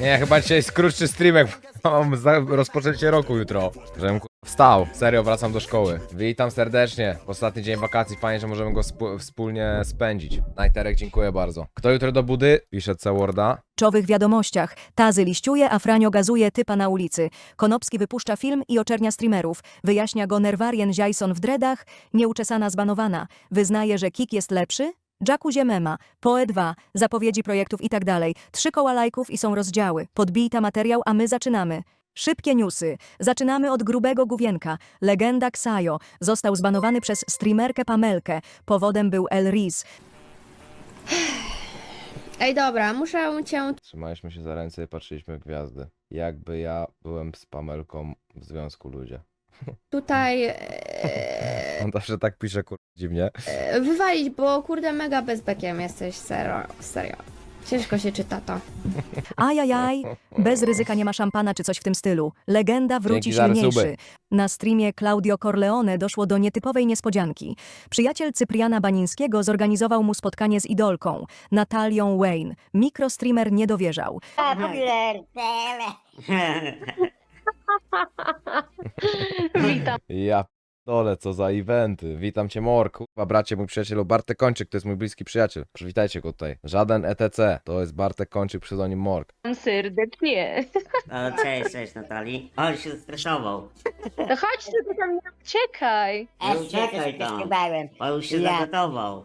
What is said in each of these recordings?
Nie, chyba dzisiaj jest krótszy streamek. Mam rozpoczęcie roku jutro. Żebym wstał. Serio, wracam do szkoły. Witam serdecznie. Ostatni dzień wakacji. Fajnie, że możemy go wspólnie spędzić. Najterek, dziękuję bardzo. Kto jutro do budy? Pisze C Worda. Czowych wiadomościach. Tazy liściuje, a Franio gazuje typa na ulicy. Konopski wypuszcza film i oczernia streamerów. Wyjaśnia go Nerwarien Ziajson w dreadach, nieuczesana zbanowana. Wyznaje, że Kik jest lepszy? Jacku Ziemema, Poe 2, zapowiedzi projektów i tak dalej. Trzy koła lajków i są rozdziały. Podbijta materiał, a my zaczynamy. Szybkie newsy. Zaczynamy od grubego główienka. Legenda Ksajo został zbanowany przez streamerkę Pamelkę. Powodem był El Riz. Ej, dobra, muszę cię Trzymaliśmy się za ręce i patrzyliśmy w gwiazdy. Jakby ja byłem z Pamelką w związku ludzie. Tutaj e, On zawsze tak pisze, kur... dziwnie. e, wywalić, bo kurde mega bezbekiem jesteś, serio, serio. Ciężko się czyta to. Ajajaj, bez ryzyka nie ma szampana czy coś w tym stylu. Legenda wróci Dzięki za silniejszy. resuby. Na streamie Claudio Corleone doszło do nietypowej niespodzianki. Przyjaciel Cypriana Banińskiego zorganizował mu spotkanie z idolką, Natalią Wayne. Mikrostreamer nie dowierzał. Witam. Ja dole, co za eventy. Witam cię, Mor, kurwa, bracie, mój przyjaciel Bartek Kończyk, to jest mój bliski przyjaciel. Przywitajcie go tutaj. Żaden ETC, to jest Bartek Kończyk, pseudonim Morg. serdecznie. O, cześć, cześć Natalii. O, się zestresował. No chodź tylko tam nie uciekaj. Uciekaj tam. Chybałem. O, już się Ja. zagotował.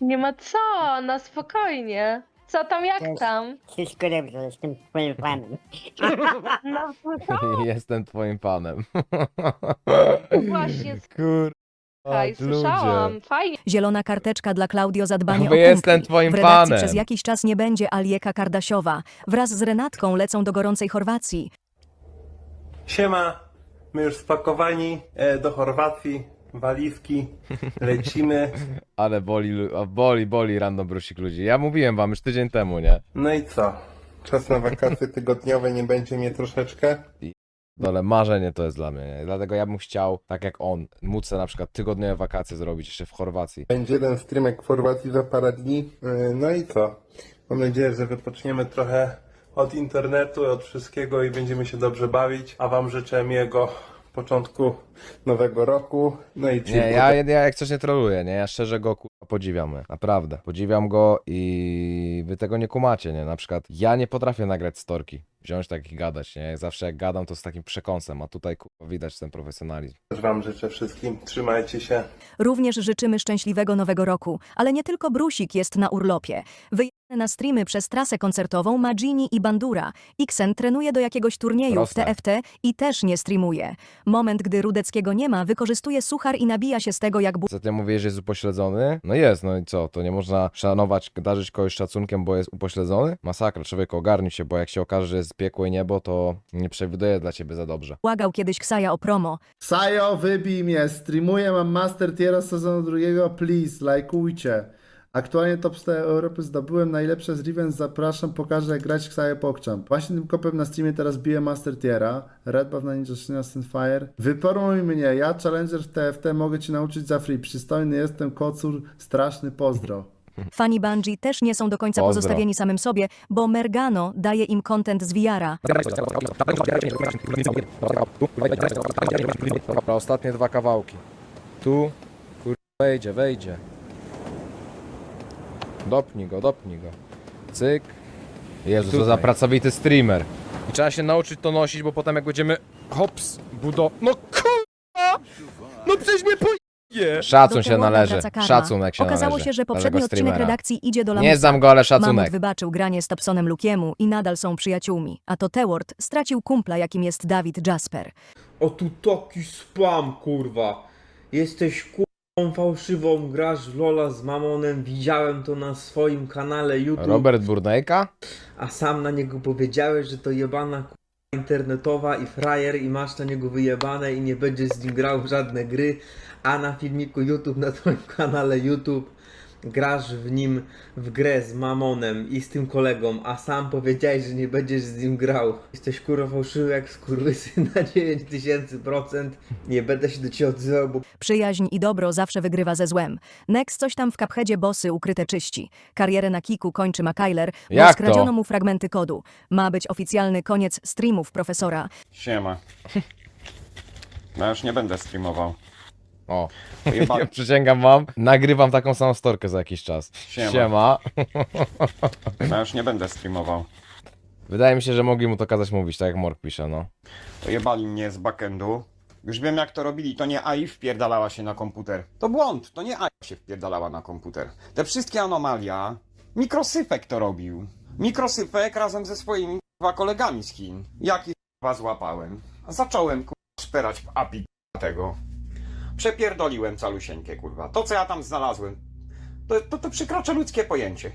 Nie ma co, na spokojnie. Co tam, jak Cześć. tam? Wszystko dobrze, jestem twoim fanem. No co? Jestem twoim panem. Właśnie, Kur... słuchaj, ludzie. słyszałam. Fajnie. Zielona karteczka dla Claudio za dbanie Bo o jestem kumpli. twoim W redakcji panem. przez jakiś czas nie będzie Alieka Kardasiowa. Wraz z Renatką lecą do gorącej Chorwacji. Siema, my już spakowani e, do Chorwacji, walizki, lecimy. Ale boli, boli, boli random brusik ludzi. Ja mówiłem wam już tydzień temu, nie? No i co? Czas na wakacje tygodniowe, nie będzie mnie troszeczkę? Ale marzenie to jest dla mnie, nie? Dlatego ja bym chciał, tak jak on, móc sobie na przykład tygodniowe wakacje zrobić jeszcze w Chorwacji. Będzie jeden streamek w Chorwacji za parę dni. E, no i co? Mam nadzieję, że wypoczniemy trochę od internetu, od wszystkiego i będziemy się dobrze bawić. A wam życzę miłego początku nowego roku. No i Nie, ja, ja jak coś nie troluję, nie? Ja szczerze go kurwa podziwiam, nie? naprawdę. Podziwiam go i wy tego nie kumacie, nie? Na przykład ja nie potrafię nagrać storki, wziąć tak i gadać, nie? Zawsze jak gadam to z takim przekąsem, a tutaj kurwa widać ten profesjonalizm. też wam życzę wszystkim. Trzymajcie się. Również życzymy szczęśliwego nowego roku, ale nie tylko Brusik jest na urlopie. Wyjechane na streamy przez trasę koncertową Magini i Bandura. Xen trenuje do jakiegoś turnieju Proste. w TFT i też nie streamuje. Moment, gdy Rudeckiego nie ma, wykorzystuje suchar i nabija się z tego jak bu- ty mówisz, że jest upośledzony? No jest, no i co? To nie można szanować, darzyć kogoś szacunkiem, bo jest upośledzony? Masakra, człowiek ogarnij się, bo jak się okaże, że jest piekło i niebo, to nie przewiduję dla ciebie za dobrze. błagał kiedyś Ksaja o promo. Sajo, wybij mnie, streamuję, mam Master Tiera z sezonu drugiego, please, lajkujcie. Aktualnie top 4 Europy zdobyłem najlepsze z Riven, zapraszam, pokażę jak grać Ksajo Pokczam. Właśnie tym kopem na streamie teraz biję Master Tiera, Red Buff na Ninja Shield Fire. Wyporuj mnie, ja Challenger w TFT mogę ci nauczyć za free, przystojny jestem, kocur, straszny, pozdro. Fani Bungie też nie są do końca Pozdro. pozostawieni samym sobie, bo Mergano daje im content z VR-a. Dobra, ostatnie dwa kawałki. Tu, kur... wejdzie, wejdzie. Dopnij go, dopnij go. Cyk. Jezu, co za pracowity streamer. I trzeba się nauczyć to nosić, bo potem jak będziemy hops, budo... No kurwa! No przecież mnie poje! Szacun się należy. Szacunek się Okazało należy. się, że dla poprzedni odcinek streamera. redakcji idzie do Nie lamusa. znam go, ale Mamut szacunek. wybaczył granie z Topsonem Lukiemu i nadal są przyjaciółmi, a to Teward stracił kumpla, jakim jest Dawid Jasper. O tu taki spam, kurwa. Jesteś kurwą fałszywą, grasz w Lola z Mamonem, widziałem to na swoim kanale YouTube, Robert Burnejka? a sam na niego powiedziałeś, że to jebana internetowa i frajer i masz na niego wyjebane i nie będziesz z nim grał w żadne gry, a na filmiku YouTube na twoim kanale YouTube grasz w nim w grę z Mamonem i z tym kolegą, a sam powiedziałeś, że nie będziesz z nim grał. Jesteś kurwa fałszywy jak skurwysyn na 9000%. Nie będę się do ciebie odzywał, bo Przyjaźń i dobro zawsze wygrywa ze złem. Next coś tam w kaphedzie bossy ukryte czyści. Karierę na kiku kończy McKayler, bo Jak to? skradziono mu fragmenty kodu. Ma być oficjalny koniec streamów profesora. Siema. No już nie będę streamował. O, ja przysięgam wam, nagrywam taką samą storkę za jakiś czas. Siema. Siema. No już nie będę streamował. Wydaje mi się, że mogli mu to kazać mówić, tak jak Mork pisze, no. Pojebali mnie z backendu. Już wiem jak to robili, to nie AI wpierdalała się na komputer. To błąd, to nie AI się wpierdalała na komputer. Te wszystkie anomalia, mikrosypek to robił. Mikrosypek razem ze swoimi kurwa kolegami z Chin. Jak ich kurwa złapałem. Zacząłem kurwa szperać w API tego. Przepierdoliłem calusieńkie kurwa. To co ja tam znalazłem, to, to, to przekracza ludzkie pojęcie.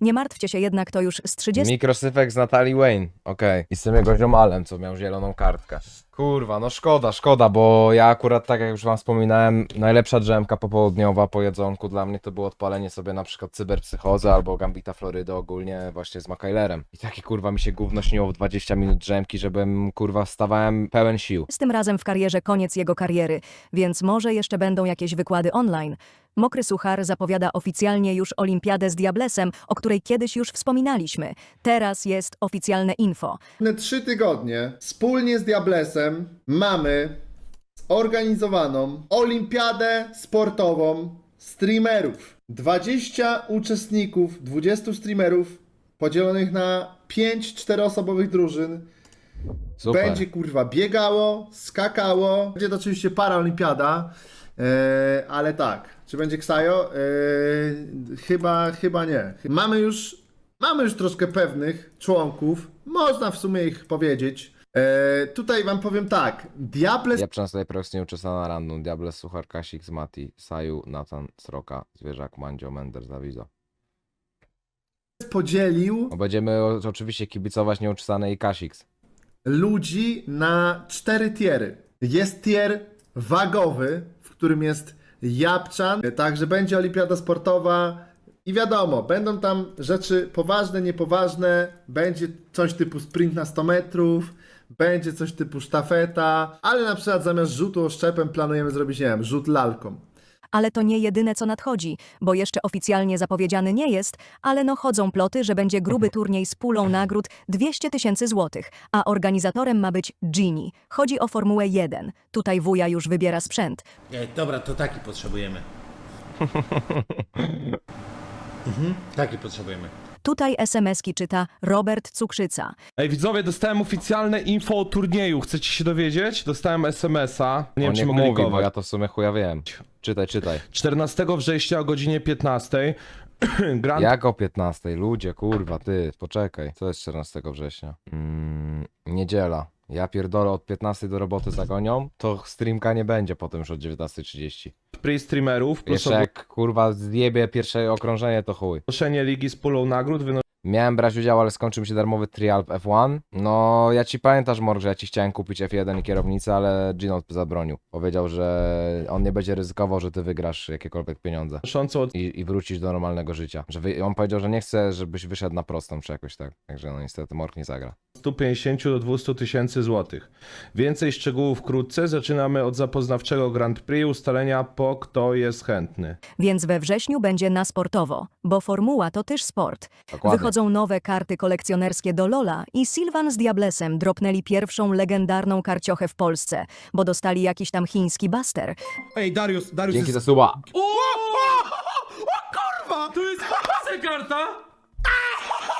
Nie martwcie się jednak, to już z 30 Mikrosyfek z Natalii Wayne, okej. I z tym jego ziomalem, co miał zieloną kartkę. Kurwa, no szkoda, szkoda, bo ja akurat, tak jak już wam wspominałem, najlepsza drzemka popołudniowa po jedzonku dla mnie to było odpalenie sobie na przykład cyberpsychozy albo Gambita Florydy ogólnie właśnie z Makailerem. I takie kurwa mi się gówno śniło w 20 minut drzemki, żebym kurwa wstawałem pełen sił. Z tym razem w karierze koniec jego kariery, więc może jeszcze będą jakieś wykłady online. Mokry Suchar zapowiada oficjalnie już Olimpiadę z Diablesem, o której kiedyś już wspominaliśmy. Teraz jest oficjalne info. Następne trzy tygodnie wspólnie z Diablesem mamy zorganizowaną olimpiadę sportową streamerów. 20 uczestników, 20 streamerów podzielonych na 5 czteroosobowych drużyn. Super. Będzie kurwa biegało, skakało. Będzie to oczywiście paraolimpiada, e, ale tak. Czy będzie Ksajo? E, chyba, chyba nie. Mamy już, mamy już troszkę pewnych członków. Można w sumie ich powiedzieć. E, tutaj wam powiem tak. Diable Ja sobie prox nieuczesana random, Diables, Suchar, Kasik, Mati, Saju, Nathan, Sroka, Zwierzak, Mandzio, Mender, Zawizo. podzielił Bo będziemy o- oczywiście kibicować nieuczesanej Kasix. ludzi na cztery tiery. Jest tier wagowy, w którym jest Japczan, także będzie olimpiada sportowa. I wiadomo, będą tam rzeczy poważne, niepoważne, będzie coś typu sprint na 100 metrów, będzie coś typu sztafeta, ale na przykład zamiast rzutu oszczepem planujemy zrobić, nie wiem, rzut lalką. Ale to nie jedyne, co nadchodzi, bo jeszcze oficjalnie zapowiedziany nie jest, ale no chodzą ploty, że będzie gruby turniej z pulą nagród 200 tysięcy złotych, a organizatorem ma być Gini. Chodzi o Formułę 1. Tutaj wuja już wybiera sprzęt. E, dobra, to taki potrzebujemy. mhm, taki potrzebujemy. Tutaj SMS-ki czyta Robert Cukrzyca. Ej, widzowie, dostałem oficjalne info o turnieju. Chcecie się dowiedzieć? Dostałem SMS-a. Nie wiem, On czy niech mogę mówi, bo ja to w sumie chuja wiem. Czytaj, czytaj. 14 września o godzinie 15. Grand Jak o 15? Ludzie, kurwa, ty, poczekaj. Co jest 14 września? Mm, niedziela. Ja pierdolę od 15 do roboty zagonią, to streamka nie będzie potem już od 19.30. Prix streamerów plus Jeszcze jak kurwa zjebie pierwsze okrążenie, to chuj. ogłoszenie ligi z pulą nagród. Miałem brać udział, ale skończył mi się darmowy trial F1. No, ja ci pamiętasz, Morg, że ja ci chciałem kupić F1 i kierownicę, ale Gino zabronił. Powiedział, że on nie będzie ryzykował, że ty wygrasz jakiekolwiek pieniądze. Od I, i wrócisz do normalnego życia. Że wy, on powiedział, że nie chce, żebyś wyszedł na prostą czy jakoś tak. Także no niestety Morg nie zagra. 150 do 200 tysięcy złotych. Więcej szczegółów wkrótce. Zaczynamy od zapoznawczego Grand Prix, ustalenia po kto jest chętny. Więc we wrześniu będzie na sportowo, bo formuła to też sport. Dokładnie. Wychodzą nowe karty kolekcjonerskie do Lola i Sylvan z Diablesem dropnęli pierwszą legendarną karciochę w Polsce, bo dostali jakiś tam chiński buster. Ej, Darius, Darius Dzięki za suba. O, kurwa! To jest karta?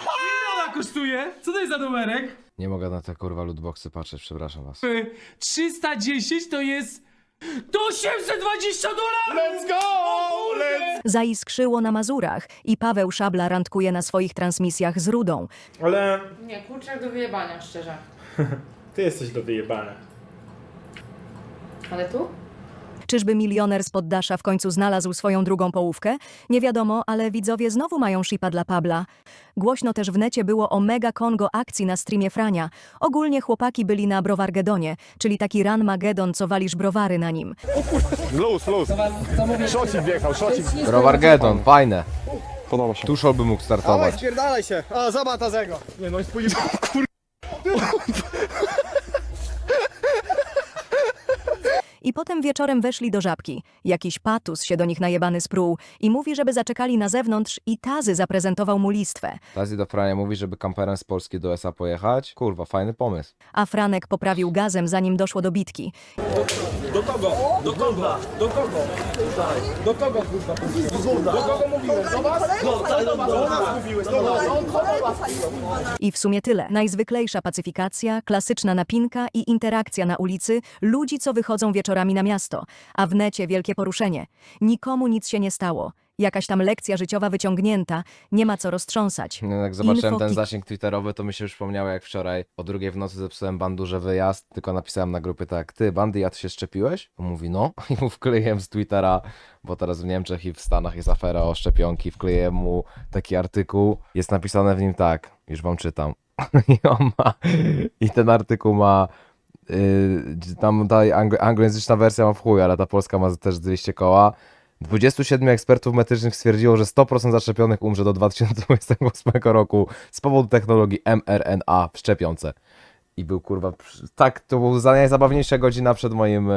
Ile ona kosztuje? Co to jest za numerek? Nie mogę na te kurwa lootboxy patrzeć, przepraszam was. 310 to jest... To 820 dolarów! Let's go! Let's... Zaiskrzyło na Mazurach i Paweł Szabla randkuje na swoich transmisjach z Rudą. Ale Nie, kurczak do wyjebania, szczerze. Ty jesteś do wyjebania. Ale tu? Czyżby milioner z poddasza w końcu znalazł swoją drugą połówkę? Nie wiadomo, ale widzowie znowu mają shipa dla Pabla. Głośno też w necie było o mega Kongo akcji na streamie Frania. Ogólnie chłopaki byli na Browargedonie, czyli taki run Magedon, co walisz browary na nim. Browargedon, fajne. Podoba się. Tuszol by mógł startować. Spierdalaj się! A, zobacz Tazego! Nie no, I potem wieczorem weszli do żabki. Jakiś patus się do nich najebany sprół i mówi, żeby zaczekali na zewnątrz i Tazy zaprezentował mu listwę. Tazi do Frania mówi, żeby kamperem z Polski do USA pojechać. Kurwa, fajny pomysł. A Franek poprawił gazem, zanim doszło do bitki. Do kogo? Do kogo? Do kogo? Do kogo kurwa? Do kogo mówiłem? Do was? Do nas mówiłeś, do nas. I w sumie tyle. Najzwyklejsza pacyfikacja, klasyczna napinka i interakcja na ulicy, ludzi, co wychodzą wieczorami na miasto. A w necie wielkie poruszenie. Nikomu nic się nie stało. Jakaś tam lekcja życiowa wyciągnięta, nie ma co roztrząsać. No, jak zobaczyłem ten zasięg twitterowy, to mi się przypomniało jak wczoraj o drugiej w nocy zepsułem bandurze wyjazd, tylko napisałem na grupie tak, ty bandy, ja ty się szczepiłeś? On mówi no i mu wkleiłem z Twittera, bo teraz w Niemczech i w Stanach jest afera o szczepionki, wkleiłem mu taki artykuł, jest napisane w nim tak, już wam czytam. I on ma, i ten artykuł ma Yy, tam ta anglo- anglojęzyczna wersja ma w chuj, ale ta polska ma też 200 koła. 27 ekspertów medycznych stwierdziło, że 100% zaszczepionych umrze do 2028 roku z powodu technologii mRNA w szczepionce. I był kurwa, tak, to był za najzabawniejsza godzina przed moim e,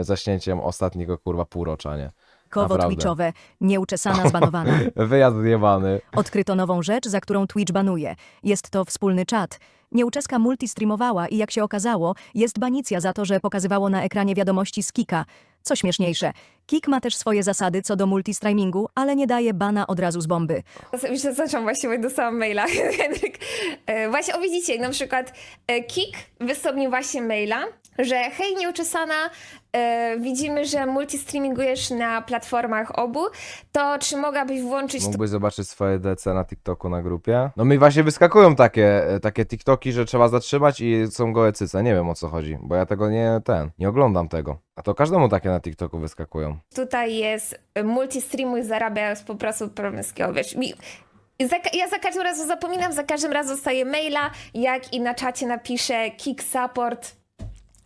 zaśnięciem ostatniego kurwa półrocza, nie? Kowo Naprawdę. twitchowe, nieuczesana zbanowana. Wyjazd zjebany. Odkryto nową rzecz, za którą Twitch banuje. Jest to wspólny czat. Nieuczeska multistreamowała i jak się okazało, jest banicja za to, że pokazywało na ekranie wiadomości z Kika. Co śmieszniejsze, Kik ma też swoje zasady co do multistreamingu, ale nie daje bana od razu z bomby. Już zaczęłam właściwie, dostałam maila, Henryk. E, Właśnie, o widzicie, na przykład e, Kik mi właśnie maila, że hej, nieuczesana, e, widzimy, że multistreamingujesz na platformach obu, to czy mogłabyś włączyć Mógłbyś zobaczyć swoje DC na TikToku na grupie. No mi właśnie wyskakują takie, e, takie TikToki, że trzeba zatrzymać i są gołe cyce. Nie wiem o co chodzi, bo ja tego nie, ten, nie oglądam tego. A to każdemu takie na TikToku wyskakują. tutaj jest e, multistreamuj, zarabiając po prostu promyskiego, wiesz, mi... Za, ja za każdym razem zapominam, za każdym razem dostaję maila, jak i na czacie napiszę Kik Support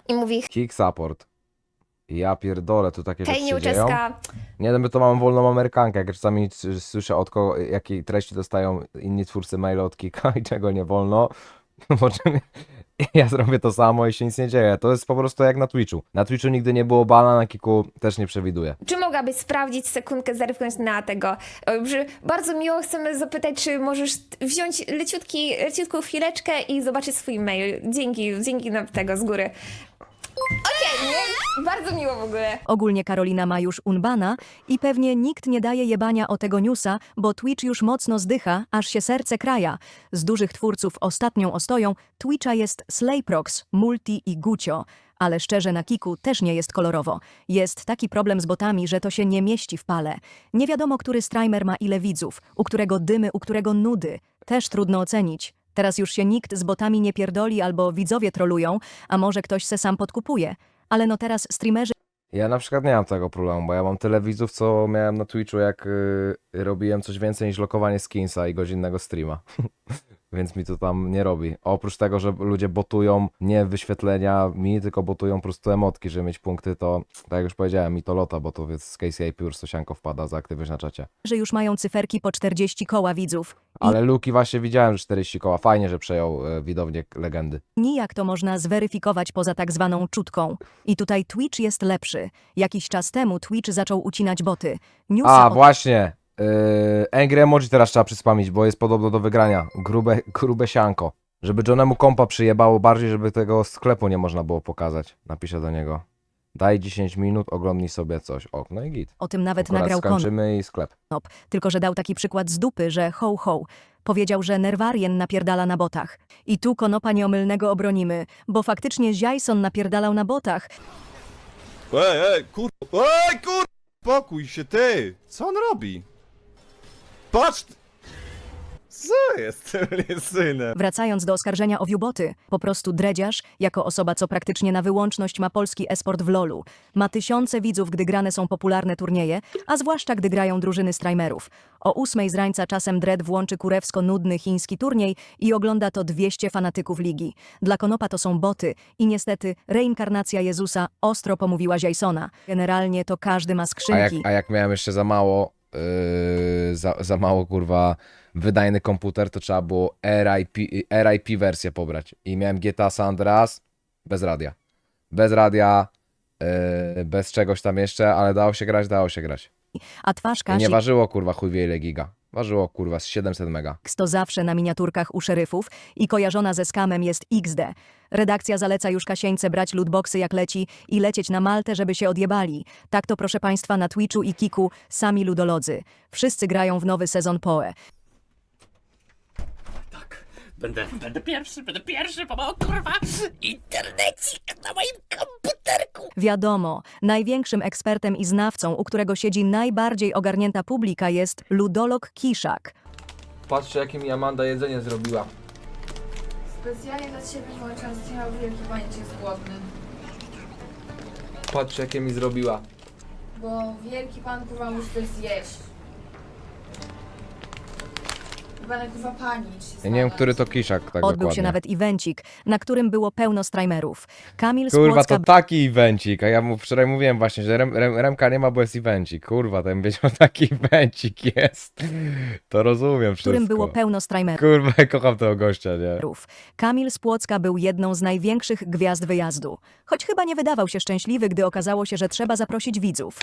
i mówi Kick support. Ja pierdolę, tu takie hej, rzeczy się dzieją. nieuczeska, Nie wiem, my to mamy wolną amerykankę, jak czasami s- słyszę od kogo, jakiej treści dostają inni twórcy maile od Kika i czego nie wolno, po czym ja zrobię to samo i się nic nie dzieje. To jest po prostu jak na Twitchu. Na Twitchu nigdy nie było bana, na Kiku też nie przewiduję. Czy mogłabyś sprawdzić sekundkę, zerknąć na tego? Że Bardzo miło chcemy zapytać, czy możesz wziąć leciutki, leciutką chwileczkę i zobaczyć swój mail. Dzięki, dzięki na tego z góry. Bardzo miło w ogóle. Ogólnie Karolina ma już unbana i pewnie nikt nie daje jebania o tego newsa, bo Twitch już mocno zdycha, aż się serce kraja. Z dużych twórców ostatnią ostoją Twitcha jest Slayprox, Multi i Gucio. Ale szczerze na Kiku też nie jest kolorowo. Jest taki problem z botami, że to się nie mieści w pale. Nie wiadomo, który streamer ma ile widzów, u którego dymy, u którego nudy. Też trudno ocenić. Teraz już się nikt z botami nie pierdoli albo widzowie trolują, a może ktoś se sam podkupuje. Ale no teraz streamerzy Ja na przykład nie mam tego problemu, bo ja mam tyle widzów, co miałem na Twitchu, jak y, robiłem coś więcej niż lokowanie skinsa i godzinnego streama. Więc mi to tam nie robi. Oprócz tego, że ludzie botują nie wyświetlenia mi, tylko botują po prostu emotki, żeby mieć punkty, to tak jak już powiedziałem, mi to lota, bo to więc z KCI Pure Stosianko wpada za aktywność na czacie. już mają cyferki po 40 koła widzów. Ale Luki właśnie widziałem, że 40 koła. Fajnie, że przejął e, widownię legendy. Nijak to można zweryfikować poza tak zwaną czutką. I tutaj Twitch jest lepszy. Jakiś czas temu Twitch zaczął ucinać boty. Newsa A, o właśnie. Yy, Angry Emoji teraz trzeba przyspamić, bo jest podobno do wygrania. Grube, grube sianko. Żeby Johnemu kompa przyjebało bardziej, żeby tego sklepu nie można było pokazać. Napiszę do niego. Daj 10 minut, oglądnij sobie coś. O, no i git. o tym nawet Akurat nagrał skończymy i sklep. Konop, tylko że dał taki przykład z dupy, że ho ho. Powiedział, że Nerwarien napierdala na botach. I tu Konopa nieomylnego obronimy, bo faktycznie Ziajson napierdalał na botach. Ej, ej, kur... Ej, kur... Spokój się, ty! Co on robi? Patrz! Co jest? synem. Wracając do oskarżenia o wiuboty, po prostu dredziarz, jako osoba, co praktycznie na wyłączność ma polski esport w LoLu, ma tysiące widzów, gdy grane są popularne turnieje, a zwłaszcza gdy grają drużyny streamerów. O ósmej z rańca czasem Dredd włączy kurewsko-nudny chiński turniej i ogląda to 200 fanatyków ligi. Dla Konopa to są boty i niestety reinkarnacja Jezusa ostro pomówiła Jasona. Generalnie to każdy ma A jak, skrzynki. a jak miałem jeszcze za mało, yy, za, za mało kurwa wydajny komputer, to trzeba było RIP, RIP wersję pobrać. I miałem GTA San Andreas bez radia. Bez radia, yy, bez czegoś tam jeszcze, ale dało się grać, dało się grać. A twarz I Kasi nie ważyło kurwa chuj wie ile giga. Ważyło kurwa z 700 mega. to zawsze na miniaturkach u szeryfów i kojarzona ze skamem jest XD. Redakcja zaleca już Kasieńce brać lootboxy jak leci i lecieć na Maltę, żeby się odjebali. Tak to proszę państwa na Twitchu i Kiku sami ludolodzy. Wszyscy grają w nowy sezon PoE. Będę, będę pierwszy, będę pierwszy, bo mam kurwa internecik na moim komputerku. Wiadomo, największym ekspertem i znawcą, u którego siedzi najbardziej ogarnięta publika jest ludolog Kiszak. Patrzcie jakie mi Amanda jedzenie zrobiła. Specjalnie dla ciebie włączam streama, wielki paniec jest głodny. Patrzcie jakie mi zrobiła. Bo wielki pan kurwa musi coś zjeść. Ja nie wiem, który to kiszak tak Odbył dokładnie. się nawet evencik, na którym było pełno streamerów. Kamil z Kurwa, Płocka to taki evencik, a ja mu wczoraj mówiłem właśnie, że Rem, Rem, Remka nie ma, bo jest evencik. Kurwa, ten wiedział, taki evencik jest. To rozumiem w wszystko. którym było pełno streamerów. Kurwa, ja kocham tego gościa, nie? Kamil z Płocka był jedną z największych gwiazd wyjazdu. Choć chyba nie wydawał się szczęśliwy, gdy okazało się, że trzeba zaprosić widzów.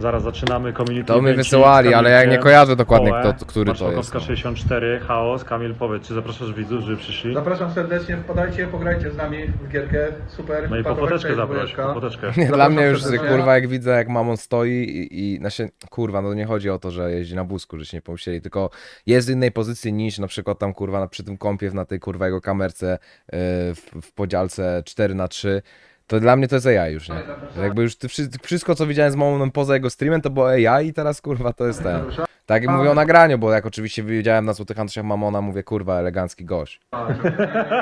Zaraz zaczynamy community To mi evencik wysyłali, ale ja nie kojarzę dokładnie, kto, który to jest. Marszałkowska no. 64, Chaos. Kamil, powiedz, czy zapraszasz widzów, żeby przyszli? Zapraszam serdecznie, wpadajcie, pograjcie z nami w gierkę, super. No i po foteczkę zaproś, po foteczkę. Nie, dla mnie już, kurwa, jak widzę, jak mamon stoi i, i znaczy, kurwa, no nie chodzi o to, że jeździ na wózku, że się nie pomyśleli, tylko jest w innej pozycji niż na przykład tam, kurwa, na, przy tym kąpie, na tej, kurwa, jego kamerce yy, w, w podzialce 4 na 3 to dla mnie to jest AI już, nie? Że Jakby już ty, wszy- wszystko, co widziałem z Mamonem poza jego streamem, to było AI i teraz, kurwa, to jest ten. Tak jak mówię o nagraniu, bo jak oczywiście widziałem na Złotych Andrzejach Mamona, mówię, kurwa, elegancki gość.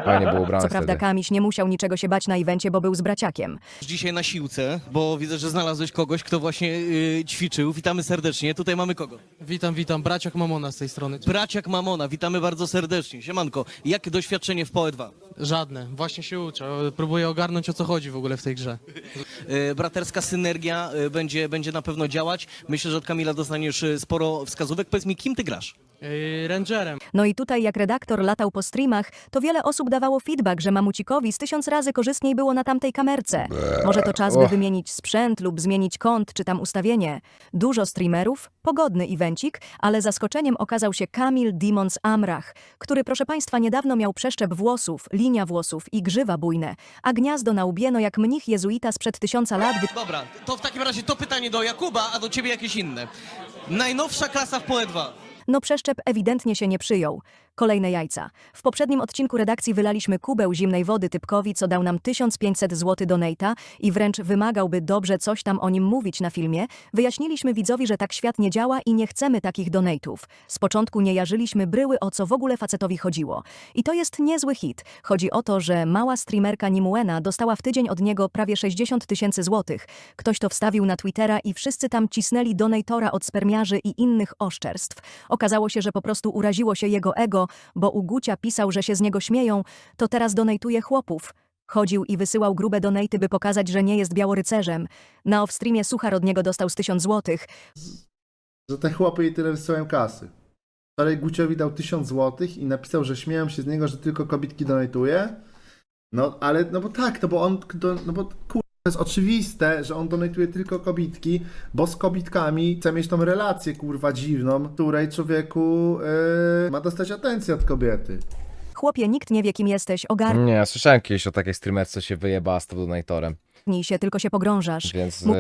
Fajnie było ubrany Co prawda wtedy. Kamiś nie musiał niczego się bać na evencie, bo był z braciakiem. Dzisiaj na siłce, bo widzę, że znalazłeś kogoś, kto właśnie yy, ćwiczył. Witamy serdecznie. Tutaj mamy kogo? Witam, witam. Braciak Mamona z tej strony. Braciak Mamona, witamy bardzo serdecznie. Siemanko, jakie doświadczenie w PoE 2? Żadne. Właśnie się uczę. Próbuję ogarnąć o co chodzi w ogóle w tej grze. Yy, braterska synergia yy, będzie, będzie na pewno działać. Myślę, że od Kamila dostaniesz yy, sporo wskazówek. Powiedz mi, kim ty grasz? Yy, rangerem. No i tutaj jak redaktor latał po streamach, to wiele osób dawało feedback, że mamucikowi z tysiąc razy korzystniej było na tamtej kamerce. Może to czas, by wymienić sprzęt lub zmienić kąt czy tam ustawienie. Dużo streamerów, pogodny evencik, ale zaskoczeniem okazał się Kamil Demons Amrach, który proszę państwa niedawno miał przeszczep włosów, linia włosów i grzywa bujne, a gniazdo na łbie no jak mnich jezuita sprzed tysiąca lat wy- Dobra, to w takim razie to pytanie do Jakuba, a do ciebie jakieś inne. Najnowsza klasa w PoE 2. No przeszczep ewidentnie się nie przyjął. Kolejne jajca. W poprzednim odcinku redakcji wylaliśmy kubeł zimnej wody typkowi, co dał nam 1500 zł donata i wręcz wymagałby dobrze coś tam o nim mówić na filmie. Wyjaśniliśmy widzowi, że tak świat nie działa i nie chcemy takich donatów. Z początku nie jarzyliśmy bryły, o co w ogóle facetowi chodziło. I to jest niezły hit. Chodzi o to, że mała streamerka Nimuena dostała w tydzień od niego prawie 60 tysięcy złotych. Ktoś to wstawił na Twittera i wszyscy tam cisnęli donatora od spermiarzy i innych oszczerstw. Okazało się, że po prostu uraziło się jego ego, bo u Gucia pisał, że się z niego śmieją, to teraz donajtuje chłopów. Chodził i wysyłał grube donaty, by pokazać, że nie jest białorycerzem. Na off-streamie Suchar od niego dostał z tysiąc złotych. Że te chłopy jej tyle wysyłają kasy. Wczoraj Guciowi dał 1000 zł i napisał, że śmieją się z niego, że tylko kobitki donatuje. No, ale, no bo tak, no bo on, no bo to jest oczywiste, że on donatuje tylko kobitki, bo z kobitkami chce mieć tą relację, kurwa, dziwną, której człowieku yy, ma dostać atencję od kobiety. Chłopie, nikt nie wie, kim jesteś, ogarnij Nie, słyszałem kiedyś o takiej streamerce, co się wyjebała z tym donatorem. Się, tylko się pogrążasz. Więc Mów-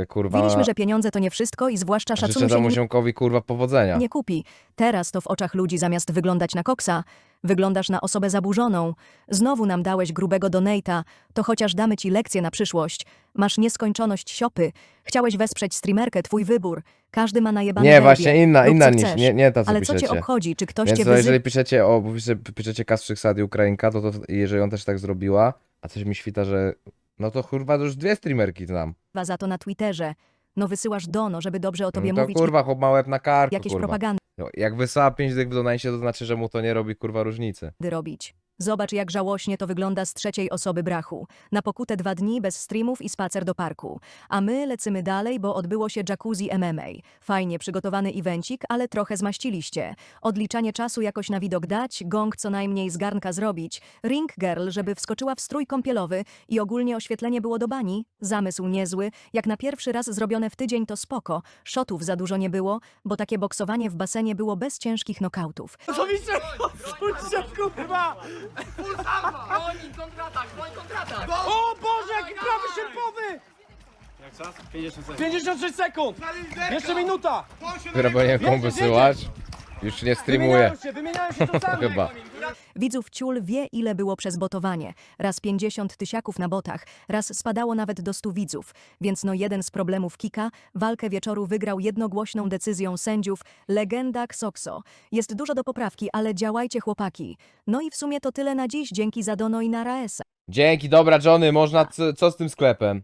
yy, kurwa. Mówiliśmy, że pieniądze to nie wszystko i zwłaszcza Życzę szacunku się temu ziomkowi kurwa powodzenia. nie kupi. Teraz to w oczach ludzi zamiast wyglądać na koksa, wyglądasz na osobę zaburzoną. Znowu nam dałeś grubego donata, to chociaż damy ci lekcję na przyszłość. Masz nieskończoność siopy. Chciałeś wesprzeć streamerkę, twój wybór. Każdy ma najebane Nie, właśnie inna, Rób, inna co niż, chcesz. nie, nie ta co Ale co piszecie. cię obchodzi, czy ktoś Więc cię to wyzywa? jeżeli piszecie o, bo piszecie, piszecie Kastrzyk Ukrainka, to, to jeżeli on też tak zrobiła, a coś mi świta, że no to kurwa już dwie streamerki znam. za to na Twitterze. No wysyłasz Dono, żeby dobrze o tobie No to mówić kurwa, chłop ma łeb na karku, jakieś kurwa. propagandy No, jak wysłała 5 dych w donajcie, to znaczy, że mu to nie robi kurwa różnicy. robić. Zobacz, jak żałośnie to wygląda z trzeciej osoby brachu. Na pokutę dwa dni bez streamów i spacer do parku. A my lecimy dalej, bo odbyło się jacuzzi MMA. Fajnie przygotowany evencik, ale trochę zmaściliście. Odliczanie czasu jakoś na widok dać, gong co najmniej z garnka zrobić, ring girl, żeby wskoczyła w strój kąpielowy i ogólnie oświetlenie było do bani. Zamysł niezły. Jak na pierwszy raz zrobione w tydzień to spoko. Szotów za dużo nie było, bo takie boksowanie w basenie było bez ciężkich nokautów. Oczywiście! Odsuńcie, kurwa! Full arma! Oni kontratak, oni kontratak! O Boże, jaki prawy sierpowy! Jak czas? 50 sekund. 56 sekund! Jeszcze minuta! Wiecie, wysyłać? Już nie streamuje. Wymieniają się, wymieniają się czasami! Chyba. Widzów ciul wie, ile było przez botowanie. Raz 50 tysiaków na botach, raz spadało nawet do 100 widzów. Więc no jeden z problemów Kika, walkę wieczoru wygrał jednogłośną decyzją sędziów legenda Xokso. Jest dużo do poprawki, ale działajcie chłopaki. No i w sumie to tyle na dziś, dzięki za Dono i na Raesa. Dzięki, dobra Johnny, można, co, co z tym sklepem?